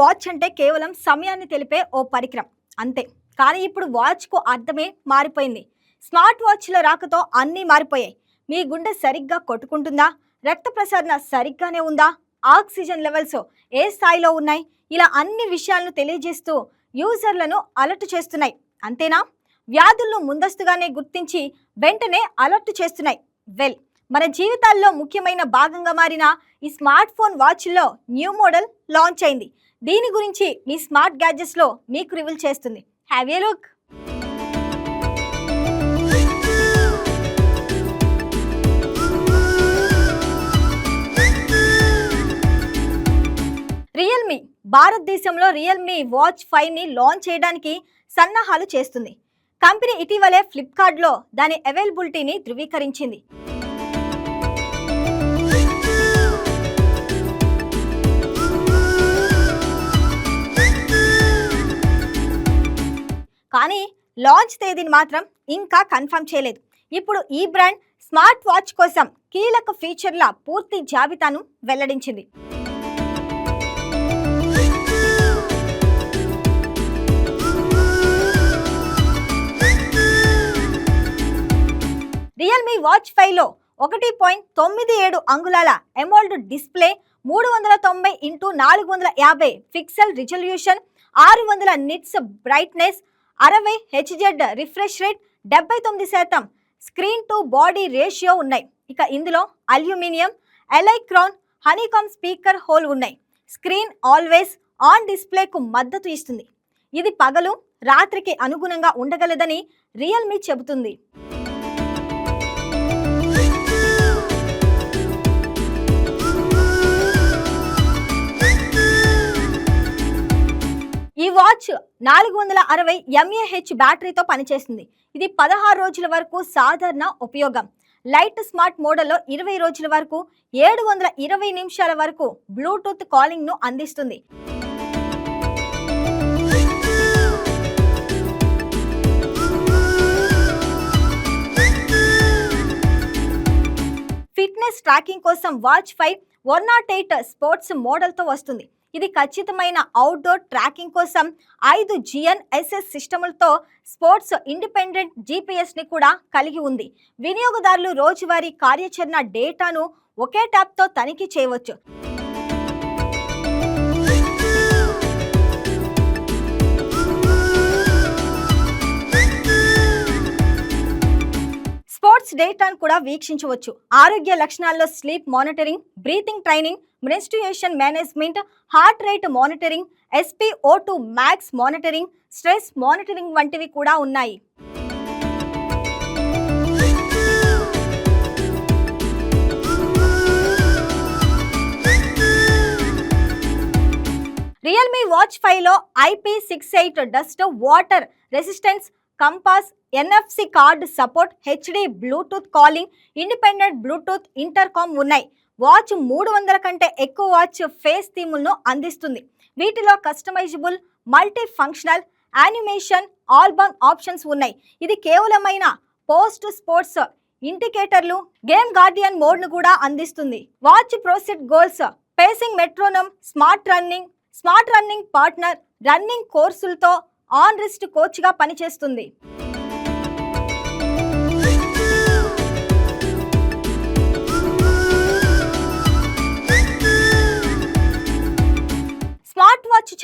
Watch అంటే కేవలం సమయాన్ని తెలిపే ఓ పరికరం. అంతే. కానీ ఇప్పుడు వాచ్కు అర్థమే మారిపోయింది. స్మార్ట్ వాచ్ల రాకతో అన్నీ మారిపోయాయి. మీ గుండె సరిగ్గా కొట్టుకుంటుందా? రక్త ప్రసరణ సరిగ్గానే ఉందా? ఆక్సిజన్ లెవెల్స్ ఏ స్థాయిలో ఉన్నాయి? ఇలా అన్ని విషయాలను తెలియజేస్తూ యూజర్లను అలర్ట్ చేస్తున్నాయి. అంతేనా? వ్యాధులను ముందస్తుగానే గుర్తించి వెంటనే అలర్ట్ చేస్తున్నాయి. వెల్ మన జీవితాల్లో ముఖ్యమైన భాగంగా మారిన ఈ స్మార్ట్ ఫోన్ వాచ్లో న్యూ మోడల్ లాంచ్ అయింది. దీని గురించి మీ స్మార్ట్ గ్యాడ్జెట్స్లో మీకు రివీల్ చేస్తుంది. హ్యావ్ ఏ లుక్ రియల్మీ భారతదేశంలో రియల్మీ వాచ్ ఫైవ్ని లాంచ్ చేయడానికి సన్నాహాలు చేస్తుంది. కంపెనీ ఇటీవలే ఫ్లిప్కార్ట్లో దాని అవైలబిలిటీని ధృవీకరించింది. కానీ లాంచ్ తేదీని మాత్రం ఇంకా కన్ఫర్మ్ చేయలేదు. ఇప్పుడు ఈ బ్రాండ్ స్మార్ట్ వాచ్ కోసం కీలక ఫీచర్ల పూర్తి జాబితాను వెల్లడించింది. రియల్మీ వాచ్ ఫైవ్లో ఒకటి పాయింట్ తొమ్మిది ఏడు అంగుళాల ఎమోల్డ్ డిస్ప్లే మూడు వందల తొంభై ఇంటూ నాలుగు వందల యాభై పిక్సెల్ రిజల్యూషన్ ఆరు వందల నిట్స్ బ్రైట్నెస్ అరవై హెచ్జెడ్ రిఫ్రెష్ రేట్ డెబ్బై తొమ్మిది శాతం. స్క్రీన్ టు బాడీ రేషియో ఉన్నాయి. ఇక ఇందులో అల్యూమినియం ఎలైక్రాన్ హనీకామ్ స్పీకర్ హోల్ ఉన్నాయి. స్క్రీన్ ఆల్వేస్ ఆన్ డిస్ప్లేకు మద్దతు ఇస్తుంది. ఇది పగలు రాత్రికి అనుగుణంగా ఉండగలదని రియల్మీ చెబుతుంది. వాచ్ నాలుగు వందల అరవై ఎంఏహెచ్ బ్యాటరీతో పనిచేస్తుంది. ఇది పదహారు రోజుల వరకు సాధారణ ఉపయోగం. లైట్ స్మార్ట్ మోడల్లో ఇరవై రోజుల వరకు ఏడు వందల ఇరవై నిమిషాల వరకు బ్లూటూత్ కాలింగ్ను అందిస్తుంది. ఫిట్నెస్ ట్రాకింగ్ కోసం watch five one nought eight sports మోడల్తో వస్తుంది. ఇది ఖచ్చితమైన అవుట్డోర్ ట్రాకింగ్ కోసం ఐదు జిఎన్ఎస్ఎస్ సిస్టములతో స్పోర్ట్స్ ఇండిపెండెంట్ జీపీఎస్ని కూడా కలిగి ఉంది. వినియోగదారులు రోజువారీ కార్యాచరణ డేటాను ఒకే ట్యాప్తో తనిఖీ చేయవచ్చు. డేటాను కూడా వీక్షించవచ్చు. ఆరోగ్య లక్షణాల్లో sleep monitoring breathing training menstruation management heart rate monitoring SpO two max monitoring stress monitoring వంటివి కూడా ఉన్నాయి. రియల్మీ వాచ్ ఫైవ్లో IP six eight dust water resistance compass NFC card support HD Bluetooth calling independent Bluetooth intercom ఉన్నాయి. Watch మూడు వందల కంటే ఎక్కువ watch face థీములను అందిస్తుంది. వీటిలో customisable multi functional animation album options ఉన్నాయి. ఇది కేవలమైన పోస్ట్ స్పోర్ట్స్ ఇండికేటర్లు గేమ్ గార్డియన్ మోడ్ను కూడా అందిస్తుంది. Watch pro set goals pacing metronome smart running smart running partner running కోర్సులతో on wrist కోచ్గా పనిచేస్తుంది.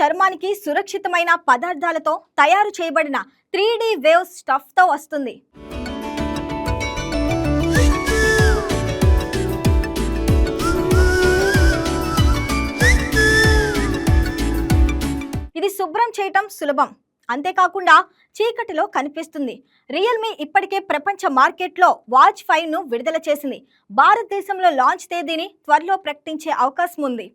చర్మానికి సురక్షితమైన పదార్థాలతో తయారు చేయబడిన త్రీ డి వేవ్ స్టఫ్తో వస్తుంది. ఇది శుభ్రం చేయటం సులభం. అంతేకాకుండా చీకటిలో కనిపిస్తుంది. రియల్మీ ఇప్పటికే ప్రపంచ మార్కెట్లో వాచ్ ఫైవ్ను విడుదల చేసింది. భారతదేశంలో లాంచ్ తేదీని త్వరలో ప్రకటించే అవకాశం ఉంది.